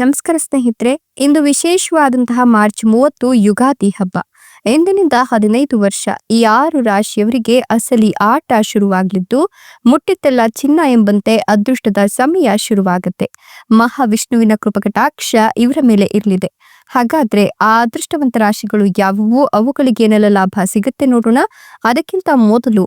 ನಮಸ್ಕಾರ ಸ್ನೇಹಿತರೆ, ಇಂದು ವಿಶೇಷವಾದಂತಹ ಮಾರ್ಚ್ ಮೂವತ್ತು ಯುಗಾದಿ ಹಬ್ಬ. ಎಂದಿನಿಂದ ಹದಿನೈದು ವರ್ಷ, ಈ ಆರು ರಾಶಿಯವರಿಗೆ ಅಸಲಿ ಆಟ ಶುರುವಾಗಲಿದ್ದು ಮುಟ್ಟಿತ್ತೆಲ್ಲ ಚಿನ್ನ ಎಂಬಂತೆ ಅದೃಷ್ಟದ ಸಮಯ ಶುರುವಾಗುತ್ತೆ. ಮಹಾವಿಷ್ಣುವಿನ ಕೃಪಕಟಾಕ್ಷ ಇವರ ಮೇಲೆ ಇರಲಿದೆ. ಹಾಗಾದ್ರೆ ಆ ಅದೃಷ್ಟವಂತ ರಾಶಿಗಳು ಯಾವುವು? ಅವುಗಳಿಗೆ ಏನೆಲ್ಲ ಲಾಭ ಸಿಗುತ್ತೆ ನೋಡೋಣ. ಅದಕ್ಕಿಂತ ಮೊದಲು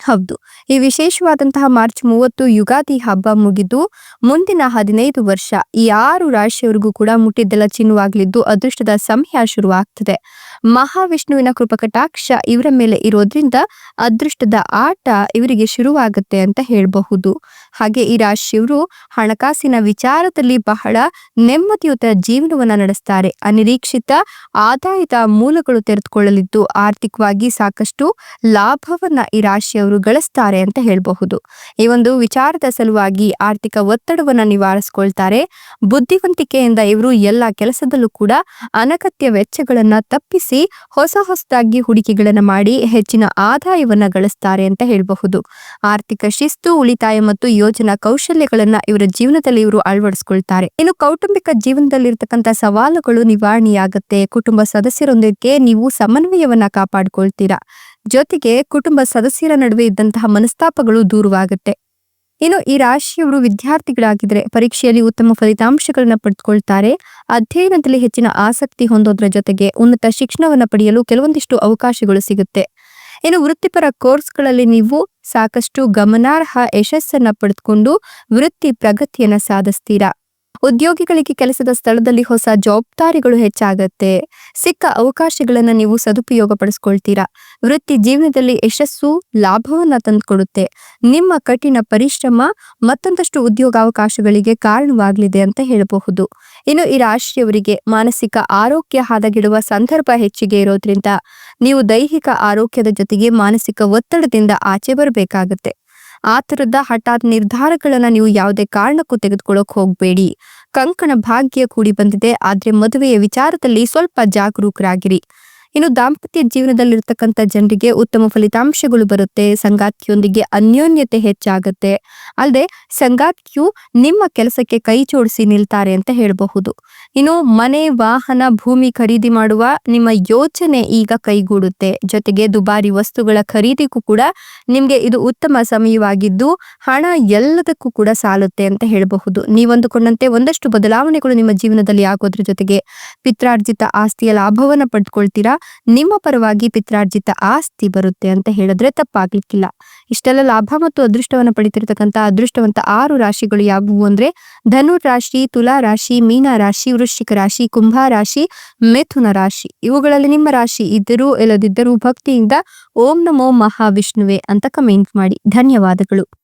ಹೌದು. ಈ ವಿಶೇಷವಾದಂತಹ ಮಾರ್ಚ್ ಮೂವತ್ತು ಯುಗಾದಿ ಹಬ್ಬ ಮುಗಿದು ಮುಂದಿನ ಹದಿನೈದು ವರ್ಷ ಈ ಆರು ರಾಶಿಯವರಿಗೂ ಕೂಡ ಮುಟ್ಟಿದ್ದೆಲ್ಲ ಚಿನ್ನುವಾಗಲಿದ್ದು ಅದೃಷ್ಟದ ಸಮಯ ಶುರುವಾಗ್ತದೆ. ಮಹಾವಿಷ್ಣುವಿನ ಕೃಪಕಟಾಕ್ಷ ಇವರ ಮೇಲೆ ಇರೋದ್ರಿಂದ ಅದೃಷ್ಟದ ಆಟ ಇವರಿಗೆ ಶುರುವಾಗುತ್ತೆ ಅಂತ ಹೇಳಬಹುದು. ಹಾಗೆ ಈ ರಾಶಿಯವರು ಹಣಕಾಸಿನ ವಿಚಾರದಲ್ಲಿ ಬಹಳ ನೆಮ್ಮದಿಯುತ ಜೀವನವನ್ನ ನಡೆಸ್ತಾರೆ. ಅನಿರೀಕ್ಷಿತ ಆದಾಯದ ಮೂಲಗಳು ತೆರೆದುಕೊಳ್ಳಲಿದ್ದು ಆರ್ಥಿಕವಾಗಿ ಸಾಕಷ್ಟು ಲಾಭವನ್ನ ಈ ರಾಶಿಯವರು ಗಳಿಸ್ತಾರೆ ಅಂತ ಹೇಳಬಹುದು. ಈ ಒಂದು ವಿಚಾರದ ಸಲುವಾಗಿ ಆರ್ಥಿಕ ಒತ್ತಡವನ್ನ ನಿವಾರಿಸಿಕೊಳ್ತಾರೆ. ಬುದ್ಧಿವಂತಿಕೆಯಿಂದ ಇವರು ಎಲ್ಲ ಕೆಲಸದಲ್ಲೂ ಕೂಡ ಅನಗತ್ಯ ವೆಚ್ಚಗಳನ್ನ ತಪ್ಪಿಸಿ ಹೊಸ ಹೊಸದಾಗಿ ಹೂಡಿಕೆಗಳನ್ನ ಮಾಡಿ ಹೆಚ್ಚಿನ ಆದಾಯವನ್ನ ಗಳಿಸ್ತಾರೆ ಅಂತ ಹೇಳಬಹುದು. ಆರ್ಥಿಕ ಶಿಸ್ತು, ಉಳಿತಾಯ ಮತ್ತು ಯೋಜನಾ ಕೌಶಲ್ಯಗಳನ್ನ ಇವರ ಜೀವನದಲ್ಲಿ ಇವರು ಅಳವಡಿಸ್ಕೊಳ್ತಾರೆ. ಇನ್ನು ಕೌಟುಂಬಿಕ ಜೀವನದಲ್ಲಿ ಇರತಕ್ಕಂತ ಸವಾಲುಗಳು ನಿವಾರಣೆಯಾಗುತ್ತೆ. ಕುಟುಂಬ ಸದಸ್ಯರೊಂದಿಗೆ ನೀವು ಸಮನ್ವಯವನ್ನ ಕಾಪಾಡಿಕೊಳ್ತೀರಾ. ಜೊತೆಗೆ ಕುಟುಂಬ ಸದಸ್ಯರ ನಡುವೆ ಇದ್ದಂತಹ ಮನಸ್ತಾಪಗಳು ದೂರವಾಗುತ್ತೆ. ಇನ್ನು ಈ ರಾಶಿಯವರು ವಿದ್ಯಾರ್ಥಿಗಳಾಗಿದ್ರೆ ಪರೀಕ್ಷೆಯಲ್ಲಿ ಉತ್ತಮ ಫಲಿತಾಂಶಗಳನ್ನ ಪಡೆದುಕೊಳ್ತಾರೆ ಅಧ್ಯಯನದಲ್ಲಿ ಹೆಚ್ಚಿನ ಆಸಕ್ತಿ ಹೊಂದೋದ್ರ ಜೊತೆಗೆ ಉನ್ನತ ಶಿಕ್ಷಣವನ್ನ ಪಡೆಯಲು ಕೆಲವೊಂದಿಷ್ಟು ಅವಕಾಶಗಳು ಸಿಗುತ್ತೆ. ಇನ್ನು ವೃತ್ತಿಪರ ಕೋರ್ಸ್ಗಳಲ್ಲಿ ನೀವು ಸಾಕಷ್ಟು ಗಮನಾರ್ಹ ಯಶಸ್ಸನ್ನು ಪಡೆದುಕೊಂಡು ವೃತ್ತಿ ಪ್ರಗತಿಯನ್ನ ಸಾಧಿಸ್ತೀರಾ? ಉದ್ಯೋಗಿಗಳಿಗೆ ಕೆಲಸದ ಸ್ಥಳದಲ್ಲಿ ಹೊಸ ಜವಾಬ್ದಾರಿಗಳು ಹೆಚ್ಚಾಗತ್ತೆ. ಸಿಕ್ಕ ಅವಕಾಶಗಳನ್ನ ನೀವು ಸದುಪಯೋಗ ಪಡಿಸ್ಕೊಳ್ತೀರಾ ವೃತ್ತಿ ಜೀವನದಲ್ಲಿ ಯಶಸ್ಸು, ಲಾಭವನ್ನ ತಂದುಕೊಡುತ್ತೆ. ನಿಮ್ಮ ಕಠಿಣ ಪರಿಶ್ರಮ ಮತ್ತೊಂದಷ್ಟು ಉದ್ಯೋಗಾವಕಾಶಗಳಿಗೆ ಕಾರಣವಾಗಲಿದೆ ಅಂತ ಹೇಳಬಹುದು. ಇನ್ನು ಈ ರಾಶಿಯವರಿಗೆ ಮಾನಸಿಕ ಆರೋಗ್ಯ ಹಾದಗಿಡುವ ಸಂದರ್ಭ ಹೆಚ್ಚಿಗೆ ಇರೋದ್ರಿಂದ ನೀವು ದೈಹಿಕ ಆರೋಗ್ಯದ ಜೊತೆಗೆ ಮಾನಸಿಕ ಒತ್ತಡದಿಂದ ಆಚೆ ಬರಬೇಕಾಗತ್ತೆ. ಆ ತರದ ಹಠಾತ್ ನಿರ್ಧಾರಗಳನ್ನ ನೀವು ಯಾವುದೇ ಕಾರಣಕ್ಕೂ ತೆಗೆದುಕೊಳ್ಳೋಕೆ ಹೋಗ್ಬೇಡಿ. ಕಂಕಣ ಭಾಗ್ಯ ಕೂಡಿ ಬಂದಿದೆ. ಆದ್ರೆ ಮದುವೆಯ ವಿಚಾರದಲ್ಲಿ ಸ್ವಲ್ಪ ಜಾಗರೂಕರಾಗಿರಿ. ಇನ್ನು ದಾಂಪತ್ಯ ಜೀವನದಲ್ಲಿರ್ತಕ್ಕಂಥ ಜನರಿಗೆ ಉತ್ತಮ ಫಲಿತಾಂಶಗಳು ಬರುತ್ತೆ. ಸಂಗಾತಿಯೊಂದಿಗೆ ಅನ್ಯೋನ್ಯತೆ ಹೆಚ್ಚಾಗುತ್ತೆ. ಅಲ್ಲದೆ ಸಂಗಾತಿಯು ನಿಮ್ಮ ಕೆಲಸಕ್ಕೆ ಕೈ ಜೋಡಿಸಿ ನಿಲ್ತಾರೆ ಅಂತ ಹೇಳಬಹುದು. ಇನ್ನು ಮನೆ, ವಾಹನ, ಭೂಮಿ ಖರೀದಿ ಮಾಡುವ ನಿಮ್ಮ ಯೋಚನೆ ಈಗ ಕೈಗೂಡುತ್ತೆ. ಜೊತೆಗೆ ದುಬಾರಿ ವಸ್ತುಗಳ ಖರೀದಿಗೂ ಕೂಡ ನಿಮ್ಗೆ ಇದು ಉತ್ತಮ ಸಮಯವಾಗಿದ್ದು ಹಣ ಎಲ್ಲದಕ್ಕೂ ಕೂಡ ಸಾಲುತ್ತೆ ಅಂತ ಹೇಳಬಹುದು. ನೀವಂದುಕೊಂಡಂತೆ ಒಂದಷ್ಟು ಬದಲಾವಣೆಗಳು ನಿಮ್ಮ ಜೀವನದಲ್ಲಿ ಆಗೋದ್ರ ಜೊತೆಗೆ ಪಿತ್ರಾರ್ಜಿತ ಆಸ್ತಿಯ ಲಾಭವನ್ನ ಪಡ್ಕೊಳ್ತೀರಾ? ನಿಮ್ಮ ಪರವಾಗಿ ಪಿತ್ರಾರ್ಜಿತ ಆಸ್ತಿ ಬರುತ್ತೆ ಅಂತ ಹೇಳಿದ್ರೆ ತಪ್ಪಾಗ್ಲಿಕ್ಕಿಲ್ಲ. ಇಷ್ಟೆಲ್ಲ ಲಾಭ ಮತ್ತು ಅದೃಷ್ಟವನ್ನು ಪಡಿತಿರ್ತಕ್ಕಂಥ ಅದೃಷ್ಟವಂತ ಆರು ರಾಶಿಗಳು ಯಾವುವು ಅಂದ್ರೆ ಧನು ರಾಶಿ, ತುಲಾ ರಾಶಿ, ಮೀನ ರಾಶಿ, ವೃಶ್ಚಿಕ ರಾಶಿ, ಕುಂಭ ರಾಶಿ, ಮಿಥುನ ರಾಶಿ. ಇವುಗಳಲ್ಲಿ ನಿಮ್ಮ ರಾಶಿ ಇದ್ದರೂ ಇಲ್ಲದಿದ್ದರೂ ಭಕ್ತಿಯಿಂದ ಓಂ ನಮೋ ಮಹಾವಿಷ್ಣುವೆ ಅಂತ ಕಮೆಂಟ್ ಮಾಡಿ. ಧನ್ಯವಾದಗಳು.